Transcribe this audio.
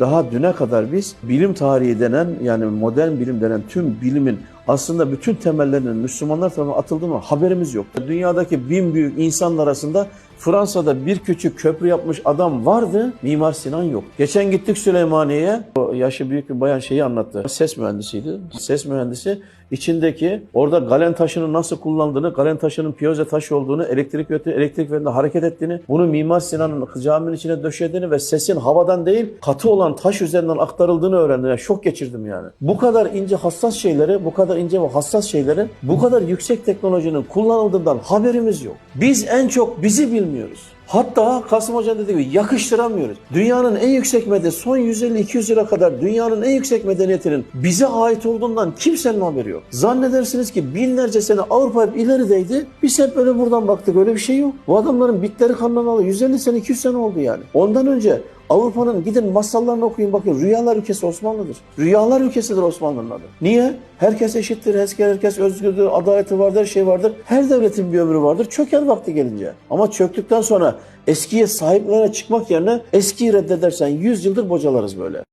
Daha düne kadar biz bilim tarihi denen yani modern bilim denen tüm bilimin aslında bütün temellerinin Müslümanlar tarafından atıldığını haberimiz yok. Dünyadaki bin büyük insanlar arasında Fransa'da bir küçük köprü yapmış adam vardı, Mimar Sinan yok. Geçen gittik Süleymaniye'ye, o yaşı büyük bir bayan şeyi anlattı. Ses mühendisiydi. Ses mühendisi içindeki orada galen taşının nasıl kullandığını, galen taşının piyoze taş olduğunu, elektrik yönetimi, elektrik yönünde hareket ettiğini, bunu Mimar Sinan'ın caminin içine döşediğini ve sesin havadan değil katı olan taş üzerinden aktarıldığını öğrendim. Yani şok geçirdim yani. Bu kadar ince hassas şeyleri, bu kadar ince ve hassas şeyleri, bu kadar yüksek teknolojinin kullanıldığından haberimiz yok. Biz en çok bizi bilmiyoruz. Hatta Kasım Hoca'nın dediği gibi yakıştıramıyoruz. Dünyanın en yüksek medeniyeti son 150-200 yıla kadar dünyanın en yüksek medeniyetinin bize ait olduğundan kimsenin haberi yok. Zannedersiniz ki binlerce sene Avrupa hep ilerideydi. Biz hep böyle buradan baktık. Öyle bir şey yok. Bu adamların bitleri kanından alıyor. 150 sene 200 sene oldu yani. Ondan önce Avrupa'nın gidin masallarını okuyun bakın. Rüyalar ülkesi Osmanlı'dır. Rüyalar ülkesidir Osmanlı'nın adı. Niye? Herkes eşittir, herkes, herkes özgürdür, adaleti vardır, her şey vardır. Her devletin bir ömrü vardır. Çöker vakti gelince. Ama çöktükten sonra eskiye sahiplerine çıkmak yerine eskiyi reddedersen 100 yıldır bocalarız böyle.